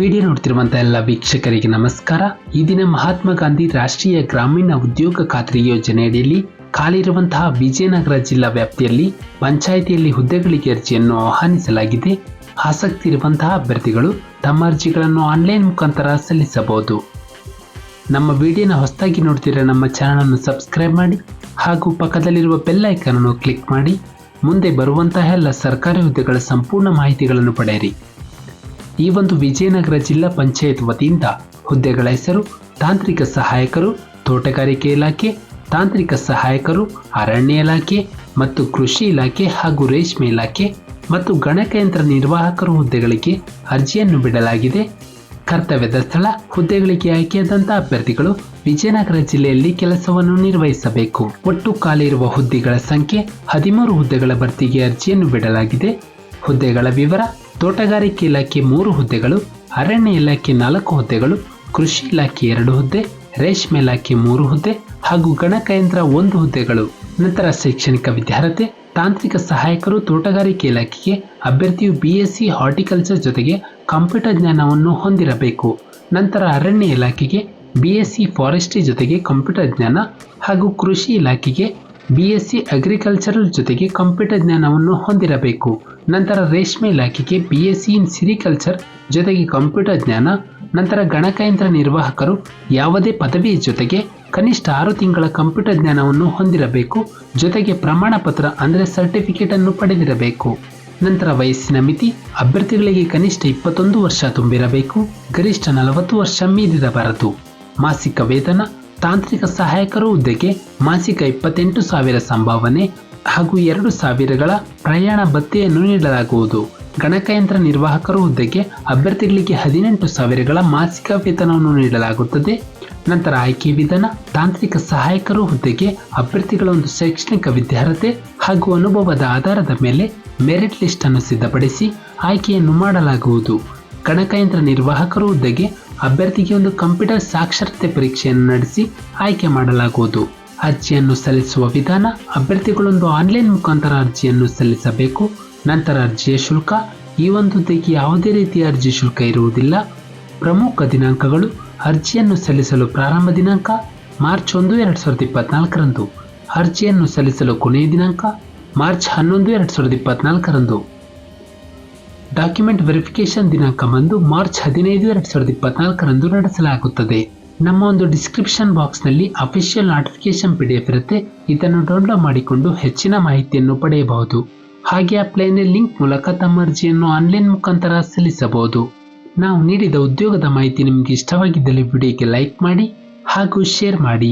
Video ನೋಡ್ತಿರುವಂತ ಎಲ್ಲ ವೀಕ್ಷಕರಿಗೆ ನಮಸ್ಕಾರ. ಈ ದಿನ ಮಹಾತ್ಮ ಗಾಂಧಿ ರಾಷ್ಟ್ರೀಯ ಗ್ರಾಮೀಣ ಉದ್ಯೋಗ ಖಾತ್ರಿ ಯೋಜನೆಯಡಿಯಲ್ಲಿ ಖಾಲಿರುವಂತಹ ವಿಜಯನಗರ ಜಿಲ್ಲಾ ವ್ಯಾಪ್ತಿಯಲ್ಲಿ ಪಂಚಾಯಿತಿಯಲ್ಲಿ ಹುದ್ದೆಗಳಿಗೆ ಅರ್ಜಿಯನ್ನು ಆಹ್ವಾನಿಸಲಾಗಿದೆ. ಆಸಕ್ತಿ ಇರುವಂತಹ ಅಭ್ಯರ್ಥಿಗಳು ತಮ್ಮ ಅರ್ಜಿಗಳನ್ನು ಆನ್ಲೈನ್ ಮುಖಾಂತರ ಸಲ್ಲಿಸಬಹುದು. ನಮ್ಮ ವಿಡಿಯೋನ ಹೊಸದಾಗಿ ನೋಡ್ತಿರೋ ನಮ್ಮ ಚಾನಲನ್ನು ಸಬ್ಸ್ಕ್ರೈಬ್ ಮಾಡಿ ಹಾಗೂ ಪಕ್ಕದಲ್ಲಿರುವ ಬೆಲ್ ಐಕಾನ್ ಅನ್ನು ಕ್ಲಿಕ್ ಮಾಡಿ. ಮುಂದೆ ಬರುವಂತಹ ಎಲ್ಲ ಸರ್ಕಾರಿ ಹುದ್ದೆಗಳ ಸಂಪೂರ್ಣ ಮಾಹಿತಿಗಳನ್ನು ಪಡೆಯಿರಿ. ಈ ಒಂದು ವಿಜಯನಗರ ಜಿಲ್ಲಾ ಪಂಚಾಯತ್ ವತಿಯಿಂದ ಹುದ್ದೆಗಳ ಹೆಸರು, ತಾಂತ್ರಿಕ ಸಹಾಯಕರು, ತೋಟಗಾರಿಕೆ ಇಲಾಖೆ, ತಾಂತ್ರಿಕ ಸಹಾಯಕರು, ಅರಣ್ಯ ಇಲಾಖೆ ಮತ್ತು ಕೃಷಿ ಇಲಾಖೆ ಹಾಗೂ ರೇಷ್ಮೆ ಇಲಾಖೆ ಮತ್ತು ಗಣಕಯಂತ್ರ ನಿರ್ವಾಹಕರು ಹುದ್ದೆಗಳಿಗೆ ಅರ್ಜಿಯನ್ನು ಬಿಡಲಾಗಿದೆ. ಕರ್ತವ್ಯದ ಸ್ಥಳ, ಹುದ್ದೆಗಳಿಗೆ ಆಯ್ಕೆಯಾದಂತಹ ಅಭ್ಯರ್ಥಿಗಳು ವಿಜಯನಗರ ಜಿಲ್ಲೆಯಲ್ಲಿ ಕೆಲಸವನ್ನು ನಿರ್ವಹಿಸಬೇಕು. ಒಟ್ಟು ಖಾಲಿ ಹುದ್ದೆಗಳ ಸಂಖ್ಯೆ ಹದಿಮೂರು ಹುದ್ದೆಗಳ ಭರ್ತಿಗೆ ಅರ್ಜಿಯನ್ನು ಬಿಡಲಾಗಿದೆ. ಹುದ್ದೆಗಳ ವಿವರ ತೋಟಗಾರಿಕೆ ಇಲಾಖೆ ಮೂರು ಹುದ್ದೆಗಳು, ಅರಣ್ಯ ಇಲಾಖೆ ನಾಲ್ಕು ಹುದ್ದೆಗಳು, ಕೃಷಿ ಇಲಾಖೆ ಎರಡು ಹುದ್ದೆ, ರೇಷ್ಮೆ ಇಲಾಖೆ ಮೂರು ಹುದ್ದೆ ಹಾಗೂ ಗಣಕಯಂತ್ರ ಒಂದು ಹುದ್ದೆಗಳು. ನಂತರ ಶೈಕ್ಷಣಿಕ ವಿದ್ಯಾರ್ಹತೆ, ತಾಂತ್ರಿಕ ಸಹಾಯಕರು ತೋಟಗಾರಿಕೆ ಇಲಾಖೆಗೆ, ಅಭ್ಯರ್ಥಿಯು ಬಿಎಸ್ಸಿ ಹಾರ್ಟಿಕಲ್ಚರ್ ಜೊತೆಗೆ ಕಂಪ್ಯೂಟರ್ ಜ್ಞಾನವನ್ನು ಹೊಂದಿರಬೇಕು. ನಂತರ ಅರಣ್ಯ ಇಲಾಖೆಗೆ ಬಿಎಸ್ಸಿ ಫಾರೆಸ್ಟ್ರಿ ಜೊತೆಗೆ ಕಂಪ್ಯೂಟರ್ ಜ್ಞಾನ ಹಾಗೂ ಕೃಷಿ ಇಲಾಖೆಗೆ ಬಿಎಸ್ಸಿ ಅಗ್ರಿಕಲ್ಚರಲ್ ಜೊತೆಗೆ ಕಂಪ್ಯೂಟರ್ ಜ್ಞಾನವನ್ನು ಹೊಂದಿರಬೇಕು. ನಂತರ ರೇಷ್ಮೆ ಇಲಾಖೆಗೆ ಬಿಎಸ್ಸಿ ಇನ್ ಸಿರಿಕಲ್ಚರ್ ಜೊತೆಗೆ ಕಂಪ್ಯೂಟರ್ ಜ್ಞಾನ, ನಂತರ ಗಣಕಯಂತ್ರ ನಿರ್ವಾಹಕರು ಯಾವುದೇ ಪದವಿಯ ಜೊತೆಗೆ ಕನಿಷ್ಠ ಆರು ತಿಂಗಳ ಕಂಪ್ಯೂಟರ್ ಜ್ಞಾನವನ್ನು ಹೊಂದಿರಬೇಕು. ಜೊತೆಗೆ ಪ್ರಮಾಣ ಪತ್ರ ಅಂದರೆ ಸರ್ಟಿಫಿಕೇಟ್ ಅನ್ನು ಪಡೆದಿರಬೇಕು. ನಂತರ ವಯಸ್ಸಿನ ಮಿತಿ, ಅಭ್ಯರ್ಥಿಗಳಿಗೆ ಕನಿಷ್ಠ ಇಪ್ಪತ್ತೊಂದು ವರ್ಷ ತುಂಬಿರಬೇಕು. ಗರಿಷ್ಠ ನಲವತ್ತು ವರ್ಷ ಮೀರಿರಬಾರದು ಮಾಸಿಕ ವೇತನ, ತಾಂತ್ರಿಕ ಸಹಾಯಕರು ಹುದ್ದೆಗೆ ಮಾಸಿಕ ಇಪ್ಪತ್ತೆಂಟು ಸಾವಿರ ಸಂಭಾವನೆ ಹಾಗೂ ಎರಡು ಸಾವಿರಗಳ ಪ್ರಯಾಣ ಭತ್ಯೆಯನ್ನು ನೀಡಲಾಗುವುದು. ಗಣಕಯಂತ್ರ ನಿರ್ವಾಹಕರು ಹುದ್ದೆಗೆ ಅಭ್ಯರ್ಥಿಗಳಿಗೆ ಹದಿನೆಂಟು ಸಾವಿರಗಳ ಮಾಸಿಕ ವೇತನವನ್ನು ನೀಡಲಾಗುತ್ತದೆ. ನಂತರ ಆಯ್ಕೆ ವಿಧಾನ, ತಾಂತ್ರಿಕ ಸಹಾಯಕರು ಹುದ್ದೆಗೆ ಅಭ್ಯರ್ಥಿಗಳ ಒಂದು ಶೈಕ್ಷಣಿಕ ವಿದ್ಯಾರ್ಹತೆ ಹಾಗೂ ಅನುಭವದ ಆಧಾರದ ಮೇಲೆ ಮೆರಿಟ್ ಲಿಸ್ಟ್ ಅನ್ನು ಸಿದ್ಧಪಡಿಸಿ ಆಯ್ಕೆಯನ್ನು ಮಾಡಲಾಗುವುದು. ಗಣಕಯಂತ್ರ ನಿರ್ವಾಹಕರು ಹುದ್ದೆಗೆ ಅಭ್ಯರ್ಥಿಗೆ ಒಂದು ಕಂಪ್ಯೂಟರ್ ಸಾಕ್ಷರತೆ ಪರೀಕ್ಷೆಯನ್ನು ನಡೆಸಿ ಆಯ್ಕೆ ಮಾಡಲಾಗುವುದು. ಅರ್ಜಿಯನ್ನು ಸಲ್ಲಿಸುವ ವಿಧಾನ ಅಭ್ಯರ್ಥಿಗಳೊಂದು ಆನ್ಲೈನ್ ಮುಖಾಂತರ ಅರ್ಜಿಯನ್ನು ಸಲ್ಲಿಸಬೇಕು. ನಂತರ ಅರ್ಜಿಯ ಶುಲ್ಕ, ಈ ಒಂದು ಹುದ್ದೆಗೆ ಯಾವುದೇ ರೀತಿಯ ಅರ್ಜಿ ಶುಲ್ಕ ಇರುವುದಿಲ್ಲ. ಪ್ರಮುಖ ದಿನಾಂಕಗಳು, ಅರ್ಜಿಯನ್ನು ಸಲ್ಲಿಸಲು ಪ್ರಾರಂಭ ದಿನಾಂಕ, ಮಾರ್ಚ್ ಒಂದು, ಎರಡು ಸಾವಿರದ ಇಪ್ಪತ್ನಾಲ್ಕರಂದು. ಅರ್ಜಿಯನ್ನು ಸಲ್ಲಿಸಲು ಕೊನೆಯ ದಿನಾಂಕ, ಮಾರ್ಚ್ ಹನ್ನೊಂದು, ಎರಡು ಸಾವಿರದ ಇಪ್ಪತ್ನಾಲ್ಕರಂದು. ಡಾಕ್ಯುಮೆಂಟ್ ವೆರಿಫಿಕೇಶನ್ ದಿನಾಂಕ ಬಂದು ಮಾರ್ಚ್ ಹದಿನೈದು, ಎರಡು ಸಾವಿರದ ಇಪ್ಪತ್ನಾಲ್ಕರಂದು ನಡೆಸಲಾಗುತ್ತದೆ. ನಮ್ಮ ಒಂದು ಡಿಸ್ಕ್ರಿಪ್ಷನ್ ಬಾಕ್ಸ್ನಲ್ಲಿ official notification P D F ಇರುತ್ತೆ. ಇದನ್ನು ಡೌನ್ಲೋಡ್ ಮಾಡಿಕೊಂಡು ಹೆಚ್ಚಿನ ಮಾಹಿತಿಯನ್ನು ಪಡೆಯಬಹುದು. ಹಾಗೆ ಆ ಪ್ಲೇನ್ ಲಿಂಕ್ ಮೂಲಕ ತಮ್ಮ ಅರ್ಜಿಯನ್ನು ಆನ್ಲೈನ್ ಮುಖಾಂತರ ಸಲ್ಲಿಸಬಹುದು. ನಾವು ನೀಡಿದ ಉದ್ಯೋಗದ ಮಾಹಿತಿ ನಿಮಗೆ ಇಷ್ಟವಾಗಿದ್ದಲ್ಲಿ ವಿಡಿಯೋಗೆ ಲೈಕ್ ಮಾಡಿ ಹಾಗೂ ಶೇರ್ ಮಾಡಿ.